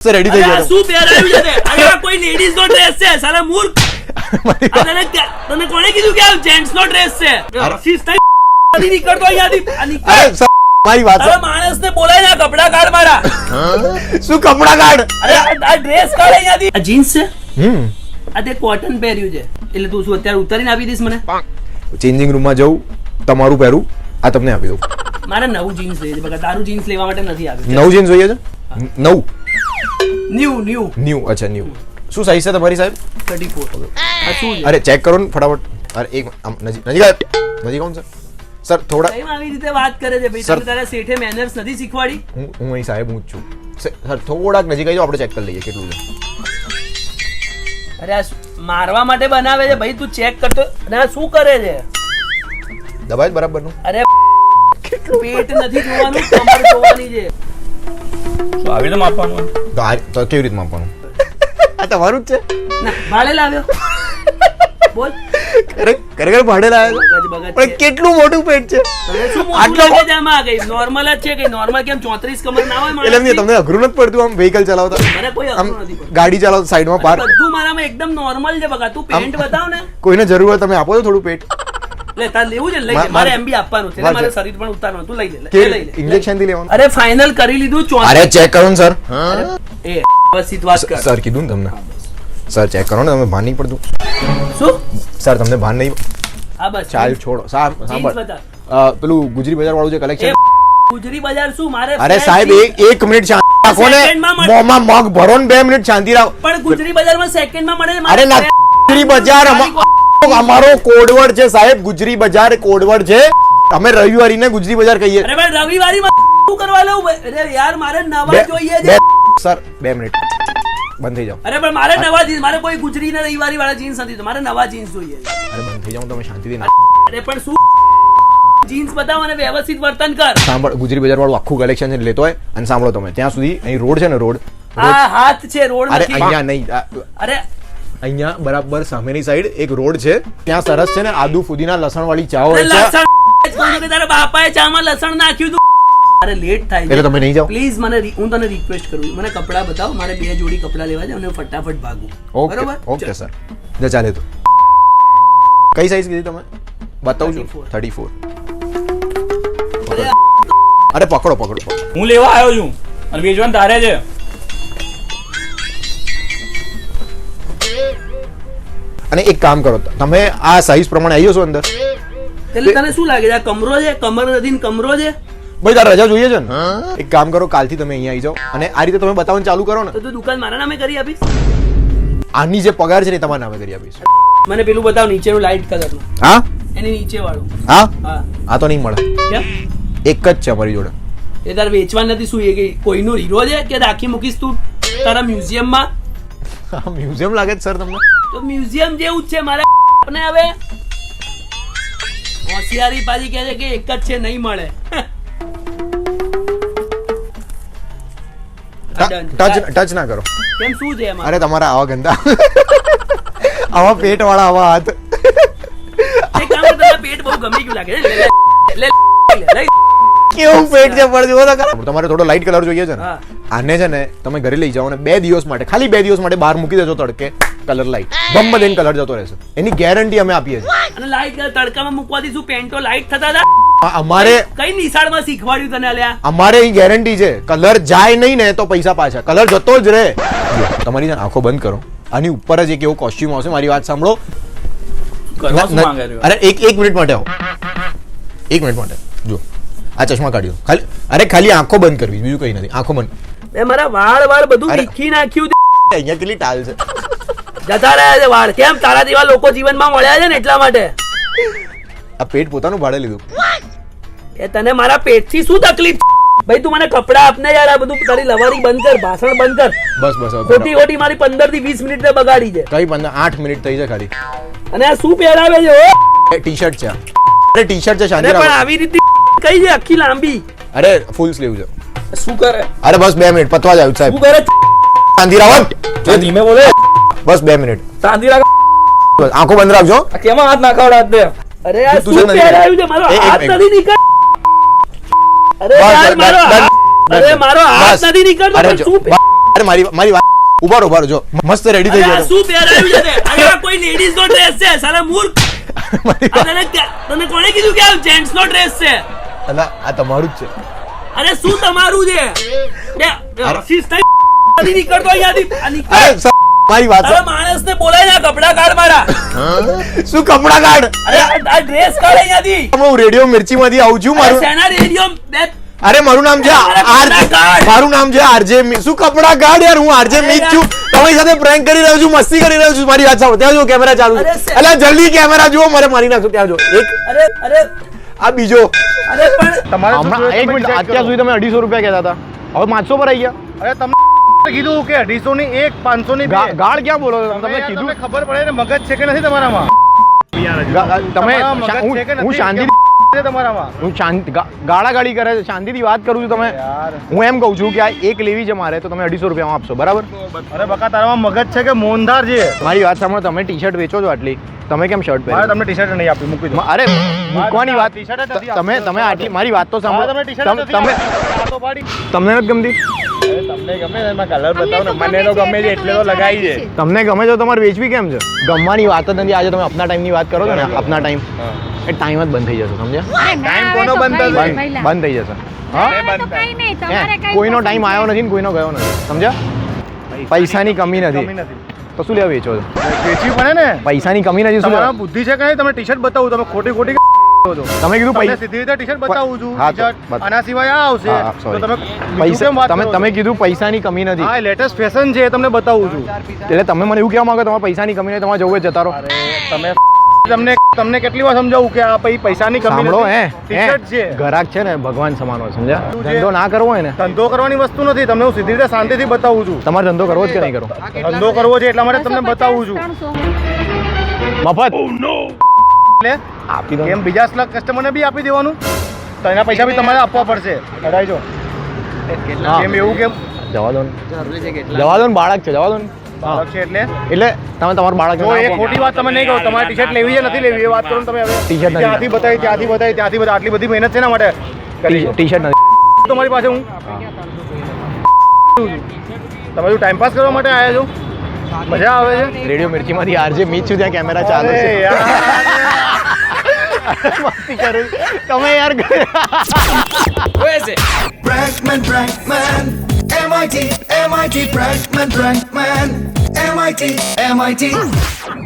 Ready થઈ ગયા આ શું પહેરાવ્યું છે? અરે આ કોઈ લેડીઝ નો ડ્રેસ છે સાલા મૂર્ખ. તને તને કોણે કીધું કે આ જેન્ટ્સ નો ડ્રેસ છે? રસીસ થઈ આની નીકળતો અહીંયાથી. અરે મારી વાત તારા માણસને બોલાય ના કપડા કાઢ મારા. શું કપડા કાઢ? અરે આ- ડ્રેસ કાઢ અહીંયાથી. આ જીન્સ છે? હમ. આ તે કોટન પહેર્યું છે. એટલે તું શું અત્યારે ઉતારીને આપી દઈશ મને? ચેન્જિંગ રૂમમાં જવું તમારું પહેરું આ તમને આપી દઉં. મારે નવું જીન્સ જોઈએ છે બકા. તારું જીન્સ લેવા માટે નથી આવ્યું. નવું જીન્સ જોઈએ છે? નવું? New new. ન્યુ અચ્છા ન્યુ. શું સાઈઝ છે તમારી સાહેબ? થર્ટી ફોર આ શું છે? અરે ચેક કરો ને ફટાફટ. અરે એક આમ નજીક નજીક નજીક આવો સર સર થોડા કેમ આવી રીતે વાત કરે છે. ભાઈ તમે તારા શેઠે મેનર્સ નથી શીખવાડી? હું હું અહીં સાહેબ હું જ છું. સર સર, થોડાક નજીક આવી જાઓ આપણે ચેક કરી લઈએ કેટલું છે. અરે આ મારવા માટે બનાવે છે? ભાઈ તું ચેક કરતો અને આ શું કરે છે? દબાય બરાબરનું. અરે પેટ નથી જોવાનું કમર જોવાની છે. આવી રીતે માપવાનું? તો આ તો કેવી રીતે માપવાનું? આ તમારું જ છે. ના ભાડે લાવ્યો બોલ. ખરેખર ભાડે લાવ્યા બગજ બગજ પણ કેટલું મોટું પેટ છે? આટલો લાગે છે આમાં? કઈ નોર્મલ જ છે કઈ નોર્મલ કેમ ચોત્રીસ કમર ના હોય એટલે એમ તમને અઘરું નથી પડતું આમ વ્હીકલ ચલાવતા? મને કોઈ આમ અઘરું નથી ગાડી ચલાવતા સાઈડમાં પાર બધું મારામાં એકદમ નોર્મલ છે બગા તું પેન્ટ બતાવ ને. કોઈને જરૂર હોય તમે આપો છો થોડું પેટ? લે તાર લેવું છે લઈ મારે મારે- એમ બી આપવાનું છે. મારે- મારે શરીર પણ ઉતારવાનું તું લઈ લે લે, લઈ લે. ઇન્જેક્શનથી લેવાનું? અરે ફાઇનલ કરી લીધું અરે ચેક કરો ને સર એ બસ વાત કર. સર કીધું ને તમને. સર ચેક કરો ને તમે ભાન નહીં પડતું. શું? સર તમને ભાન નહીં હા બસ. ચાલ છોડો. સાંભળ. પેલું ગુજરી બજાર વાળું જે કલેક્શન ગુજરી બજાર શું? મારે અરે સાહેબ એક એક મિનિટ રાખો ને. મગ ભરો ને બે મિનિટ શાંતિ રાખો. પણ ગુજરી બજારમાં સેકન્ડમાં મળે અરે ના ગુજરી બજાર અમારો કોડવર્ડ છે સાહેબ ગુજરી બજાર કોડવર્ડ છે. અમે રવિવારીને ગુજરી બજાર કહીએ. અરે પણ રવિવારીમાં શું કરવા લઉં અરે યાર મારે નવા જોઈએ છે. સર બે મિનિટ. બંધ થઈ જાઓ. અરે પણ મારે નવા જીન્સ મારે કોઈ ગુજરી ને રવિવારી વાળા જીન્સ નથી મારે નવા જીન્સ જોઈએ અરે બંધ થઈ જાઓ તમે શાંતિથી અરે પણ શું જીન્સ બતાવ અને વ્યવસ્થિત વર્તન કર. સાંભળ ગુજરી બજાર વાળું આખું કલેક્શન છે લેતો હોય અને સાંભળો તમે. ત્યાં સુધી અહીં રોડ છે ને રોડ. આ હાથ છે રોડ અરે નથી અહીંયા નહીં. અરે અહીંયા બરાબર સામેની સાઈડ એક રોડ છે. ત્યાં સરસ છે ને આદુ ફુદીના લસણ વાળી ચા હોય છે. લસણ જ કહું છું કે તારા બાપાએ ચામાં લસણ નાખ્યું તું. અરે લેટ થાય એટલે તમે નહીં જાઓ. પ્લીઝ મને હું તને રિક્વેસ્ટ કરું મને કપડા બતાવો. મારે બે જોડી કપડા લેવા છે અને ફટાફટ ભાગું. ઓકે બરોબર? ઓકે સર જા ચાલે તો. કઈ સાઈઝ કીધી તમે? બતાવું છું. થર્ટી ફોર અરે પકડો પકડો હું લેવા આવ્યો છું. અને વેચવાનું તારે છે. અને એક કામ કરો તમે આ સાઈઝ પ્રમાણે આવી છો અંદર. એટલે તને શું લાગે છે? આ કમરો છે? કમર નથી કમરો છે? ભાઈ તારે રજા જોઈએ છે ને? એક કામ કરો કાલથી તમે અહીંયા આવી જાઓ. અને આ રીતે તમે બતાવવાનું ચાલુ કરો ને. તો દુકાન મારા નામે કરી આપીશ? આની જે પગાર છે ને તમારા નામે કરી આપીશ. મને પેલું બતાવ નીચેનું લાઇટ કલરનું હા? એની નીચે વાળું હા? હા. આ તો નહીં મળે. એક જ છે અમારી જોડે. એ તારે વેચવા નથી શું? એ કે કોઈનો હીરો છે કે રાખી મૂકીશ તું? તારા મ્યુઝિયમમાં? મ્યુઝિયમ લાગે છે સર તમને. તો મ્યુઝિયમ જેવું જ છે મારે આપણે હવે હોશિયારી પાછી કહે છે કે એક જ છે નહીં મળે ટચ ટચ ના કરો કેમ શું છે એમાં અરે તમારા આવા ગંદા આવા પેટ વાળા આવા હાથ એક કામ કર, પેટ બહુ ગમી ગયું લાગે લે, લે. કેવું પેટ છે જુઓ તો ખરા. તમારે થોડો લાઈટ કલર જોઈએ છે ને. આને છે ને તમે ઘરે લઈ જાઓ ને બે દિવસ માટે ખાલી બે દિવસ માટે બહાર મૂકી દેજો તડકે કલર લાઈટ બમ દઈને કલર જતો રહેશે. એની ગેરંટી અમે આપીએ છીએ. અને લાઈટ તડકામાં મૂકવાથી શું પેન્ટો લાઈટ થતા હતા. અમારે કઈ નિશાળમાં શીખવાડ્યું તને અલ્યા? અમારે એ ગેરંટી છે. કલર જાય નહીં ને તો પૈસા પાછા. કલર જતો જ રહે. તમારી આંખો બંધ કરો. આની ઉપર જ એક એવો કોસ્ટ્યુમ આવશે. મારી વાત સાંભળો. અરે એક એક મિનિટ માટે આવો. એક મિનિટ માટે. જો. આ ચશ્મા કાઢ્યો. ખાલી અરે ખાલી આંખો બંધ કરવી બીજું કઈ નથી. આંખો બંધ. મેં મારા વાળ વાળ બધું વીખી નાખ્યું અહીંયા કેટલી ટાલ છે. જતા રહ્યા છે વાળ. કેમ? તારા જેવા લોકો જીવનમાં મળ્યા છે ને એટલા માટે. આ પેટ પોતાનું ભાડે લીધું. એ તને મારા પેટથી શું તકલીફ ભાઈ તું મને કપડા આપને યાર આ બધું તારી લવારી બંધ કર ભાષણ બંધ કર. બસ બસ ખોટી ખોટી મારી પંદરથી વીસ મિનિટ ને બગાડી છે. કઈ પંદર આઠ મિનિટ થઈ છે ખાલી. અને આ શું પહેરાવે છે ટી શર્ટ છે. અરે ટી શર્ટ છે શાંતિ પણ આવી રીતે કઈ છે? આખી લાંબી. અરે ફૂલ સ્લીવ છે. શું કરે? અરે બસ બે મિનિટ પતવા જ આવ્યું સાહેબ. શું કરે? શાંતિ જો ધીમે બોલે. બસ બે મિનિટ. શાંતિ બસ આંખો બંધ રાખજો. કેમાં હાથ નાખાવડા દે? અરે આ શું છે ને છે? મારો હાથ નથી નીકળ અરે યાર મારો અરે મારો હાથ નથી નીકળતો અરે શું અરે મારી મારી વાત ઊભા રહો ઊભા રહો જો. મસ્ત રેડી થઈ જાય શું પહેરાવ્યું છે આ કોઈ લેડીઝ નો ડ્રેસ છે સાલા મૂર્ખ. મારી તને તને કોણે કીધું કે આ જેન્ટ્સ નો ડ્રેસ છે? અલા, આ તમારું જ છે. અરે શું તમારું છે? બે રસીસ થઈ નીકળતો. અરે સર, મારી વાત તારા માણસને બોલાય ના કપડા કાઢ મારા. શું કપડા કાઢ અરે આ- ડ્રેસ કાઢ અહીંયાથી હું રેડિયો મિર્ચી માંથી આવું છું મારું સેના રેડિયો? બે અરે મારું નામ છે અરે આરજે મારું નામ છે આરજે શું કપડા કાઢ યાર? હું આરજે મિત છું. તમારી સાથે પ્રેન્ક કરી રહ્યો છું મસ્તી કરી રહ્યો છું મારી વાત સાંભળો. ત્યાં જો કેમેરા ચાલુ અરે અલા જલ્દી કેમેરા જુઓ મારે મારી નાખું ત્યાં જો એક અરે અરે આ બીજો અરે પણ તમારે હમણાં એક મિનિટ અત્યાર સુધી તમે અઢીસો રૂપિયા કહેતા હતા. હવે પાંચસો પર આવી ગયા. અરે તમને કીધું કે અઢીસો ની એક પાંચસો ની ગાળ ક્યાં બોલો તમે તમને કીધું ખબર પડે ને મગજ છે કે નથી તમારામાં? તમે? હું શાંતિ છે તમારામાં? હું શાંતિ ગાળા ગાળી કરે છે. શાંતિથી વાત કરું છું તમે. હું એમ કહું છું કે આ એક લેવી છે મારે તો તમે અઢીસો રૂપિયામાં આપશો બરાબર? અરે બકા તારામાં મગજ છે કે મોહનધાર છે? મારી વાત સાંભળો તમે ટી શર્ટ વેચો છો આટલી. તમે કેમ શર્ટ મારે પહેરો તમને ટી શર્ટ નહીં આપી મૂકી દો. અરે મૂકવાની વાત તમે તમે આટલી મારી વાત તો સાંભળો. તમને ટી શર્ટ તમે નથી તમે તમને નથી ગમતી? તમને ગમે ને એમાં કલર બતાવો ને, મને તો ગમે છે એટલે તો લગાવી છે. તમને ગમે તો તમારે વેચવી કેમ છે? ગમવાની વાત જ નથી આજે તમે આપના ટાઈમની વાત કરો છો ને આપના ટાઈમ એ ટાઈમ જ બંધ થઈ જશે સમજ્યા? ટાઈમ કોનો બંધ થશે? બંધ બંધ થઈ જશે. હા? કોઈનો ટાઈમ આવ્યો નથી ને કોઈનો ગયો નથી સમજ્યા? પૈસાની કમી નથી. નથી. તો શું લેવા વેચો છો? વેચવી પડે ને? પૈસાની કમી નથી શું તમારા બુદ્ધિ છે કઈ? તમે ટી શર્ટ બતાવું તમે ખોટી ખોટી છો તમે કીધું પૈસા સીધી રીતે ટી શર્ટ બતાવું છું આના સિવાય આ આવશે. તો તમે પૈસા વાત તમે તમે કીધું પૈસાની કમી નથી. હા લેટેસ્ટ ફેશન છે તમને બતાવું છું. એટલે તમે મને એવું કહેવા માંગો તમારે પૈસાની કમી નહીં તમારે જવું જતા રહો. તમે તમને તમને કેટલી વાર સમજાવું કે આ પછી પૈસાની કમી સાંભળો હે ટી છે ઘરાક છે. ને ભગવાન સમાન હોય સમજ્યા? ધંધો ના કરવો હોય ને. ધંધો કરવાની વસ્તુ નથી તમને હું સીધી રીતે શાંતિથી બતાવું છું. તમારે ધંધો કરવો જ કે નહીં કરો ધંધો કરવો છે એટલા માટે તમને બતાવું છું. મફત. એટલે આપી દો એમ બીજા સ્લગ કસ્ટમરને બી આપી દેવાનું. તો એના પૈસા બી તમારે આપવા પડશે. કઢાઈજો હા. કેમ એવું કેમ જવા દો ને. જવા દો ને બાળક છે જવા દો ને. બાળક છે એટલે એટલે તમે તમારા બાળક જો એ ખોટી વાત તમે નહીં કહો. તમારે ટી શર્ટ લેવી છે નથી લેવી એ વાત કરો તમે હવે. ટી શર્ટ નથી. ત્યાંથી બતાવી ત્યાંથી બતાવી ત્યાંથી બધા આટલી બધી મહેનત છે ના માટે ટી શર્ટ નથી. તમારી પાસે હું? તમે ટાઈમ પાસ કરવા માટે આવ્યા છો? મજા આવે છે? રેડિયો મિર્ચીમાંથી આરજે મીત છું ત્યાં કેમેરા ચાલુ છે. તમે યાર MIT, MIT, Prankman, Prankman, MIT, MIT.